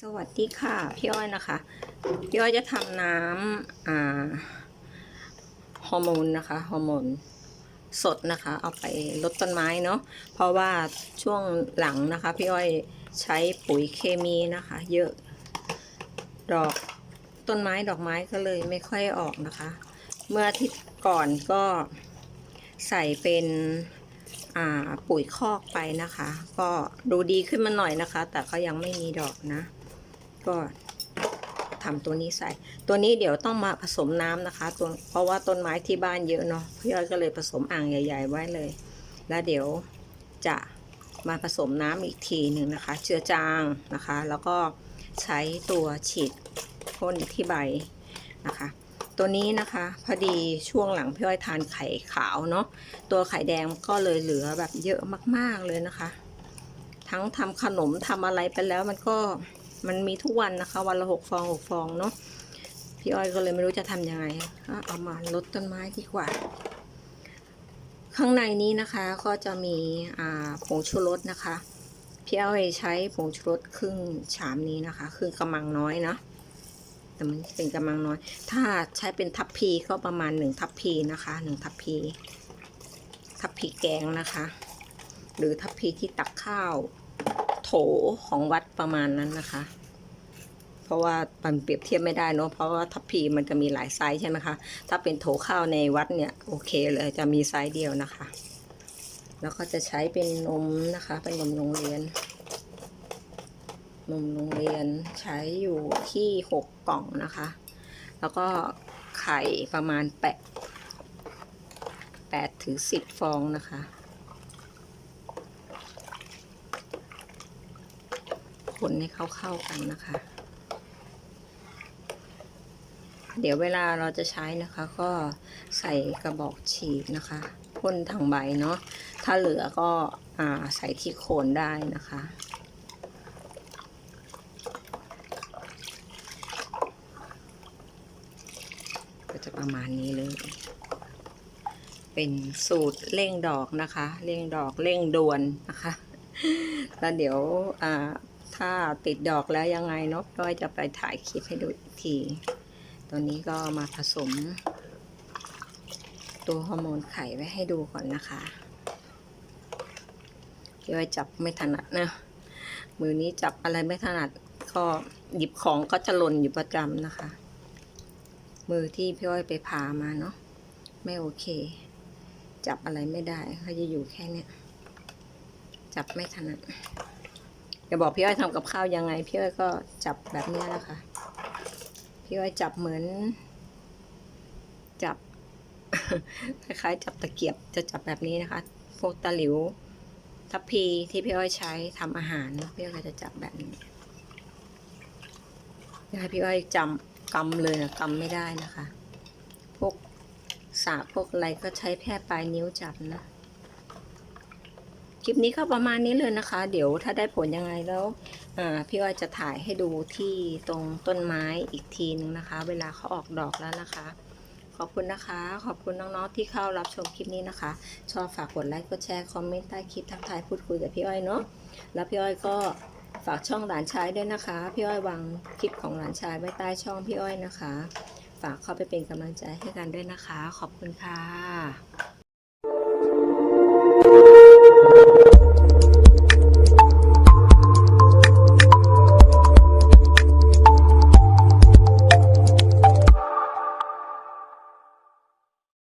สวัสดีค่ะพี่อ้อยนะคะพี่อ้อยจะทำน้ำอ่าฮอร์โมนนะคะฮอร์โมนสดนะคะ เอาไปลดต้นไม้เนาะเพราะว่าช่วงหลังนะคะ พี่อ้อยใช้ปุ๋ยเคมีนะคะ เยอะ ดอกต้นไม้ดอกไม้ก็เลยไม่ค่อยออกนะคะ เมื่ออาทิตย์ก่อนก็ใส่เป็นปุ๋ยคอกไปนะคะ ก็ดูดีขึ้นมาหน่อยนะคะ แต่ก็ยังไม่มีดอกนะ ก็ทำตัวนี้ใส่ ตัวนี้เดี๋ยวต้องมาผสมน้ำนะคะตัวเพราะว่าต้นไม้ที่บ้านเยอะเนาะพี่อ้อยก็เลยผสมอ่างใหญ่ ๆ ไว้เลย แล้วเดี๋ยวจะมาผสมน้ำอีกทีหนึ่งนะคะเจือจางนะคะ แล้วก็ใช้ตัวฉีดพ่นที่ใบนะคะ ตัวนี้นะคะพอดีช่วงหลังพี่อ้อยทานไข่ขาวเนาะตัวไข่แดงก็เลยเหลือแบบเยอะมากๆเลยนะคะ ทั้งทำขนมทำอะไรไปแล้วมันก็ มันมีทุกวันนะคะ วันละหกฟองหกฟองเนาะพี่อ้อยก็เลยไม่รู้จะทำยังไงเอามาลดต้นไม้ดีกว่า ข้างในนี้นะคะก็จะมีอ่าผงชูรสนะคะ พี่อ้อยใช้ผงชูรสครึ่งชามนี้นะคะครึ่งกำมังน้อยเนาะแต่มันเป็นกำมังน้อย ถ้าใช้เป็นทัพพีก็ประมาณหนึ่งทัพพีนะคะหนึ่งทัพพี ทัพพีแกงนะคะ หรือทัพพีที่ตักข้าว โถของวัดประมาณนั้นนะคะ เพราะว่ามันเปรียบเทียบไม่ได้เนอะเพราะว่าทัพพีมันจะมีหลายไซส์ใช่ไหมคะถ้าเป็นโถข้าวในวัดเนี่ยโอเคเลยจะมีไซส์เดียวนะคะ แล้วก็จะใช้เป็นนมนะคะ เป็นนมโรงเรียนนมโรงเรียนใช้อยู่ที่หกกล่องนะคะ แล้วก็ไข่ประมาณแปดแปดถึงสิบฟองนะคะ คนให้เข้ากันนะคะ เดี๋ยวเวลาเราจะใช้นะคะ ก็ใส่กระบอกฉีดนะคะพ่นทางใบเนาะถ้าเหลือก็อใส่ที่โคนได้นะคะก็จะประมาณนี้เลย เป็นสูตรเร่งดอกนะคะ เร่งดอกเร่งดวนนะคะ แล้วเดี๋ยวอ่า ถ้าติดดอกแล้วยังไงเนาะก็จะไปถ่ายคลิปให้ดูอีกที ตัวนี้ก็มาผสม ตัวฮอร์โมนไข่ไว้ให้ดูก่อนนะคะพี่ว่าจับไม่ถนัดนะ มือนี้จับอะไรไม่ถนัด ก็หยิบของก็จะหล่นอยู่ประจำนะคะ มือที่พี่อ้อยไปผ่ามาเนาะไม่โอเค จับอะไรไม่ได้เขาจะอยู่แค่เนี้ยจับไม่ถนัด จะบอกพี่อ้อยทำกับข้าวยังไง พี่อ้อยก็จับแบบนี้แหละค่ะ พี่อ้อยจับเหมือน จับคล้ายๆจับตะเกียบจะจับแบบนี้นะคะ พวกตะหลิวทัพพีที่พี่อ้อยใช้ทำอาหารพี่อ้อยจะจับแบบนี้อยากให้พี่อ้อยจำกำเลยนะกำไม่ได้นะคะ พวกสากพวกอะไรก็ใช้แค่ปลายนิ้วจับนะ คลิปนี้ก็ประมาณนี้เลยนะคะ เดี๋ยวถ้าได้ผลยังไงแล้วพี่อ้อยจะถ่ายให้ดูที่ตรงต้นไม้อีกทีนึงนะคะ เวลาเขาออกดอกแล้วนะคะ ขอบคุณนะคะ ขอบคุณน้องๆที่เข้ารับชมคลิปนี้นะคะ ชอบฝากกดไลค์กดแชร์คอมเมนต์ใต้คลิปทักทายพูดคุยกับพี่อ้อยเนาะแล้วพี่อ้อยก็ฝากช่องหลานชายด้วยนะคะ พี่อ้อยวางคลิปของหลานชายไว้ใต้ช่องพี่อ้อยนะคะ ฝากเข้าไปเป็นกำลังใจให้กันด้วยนะคะ ขอบคุณค่ะ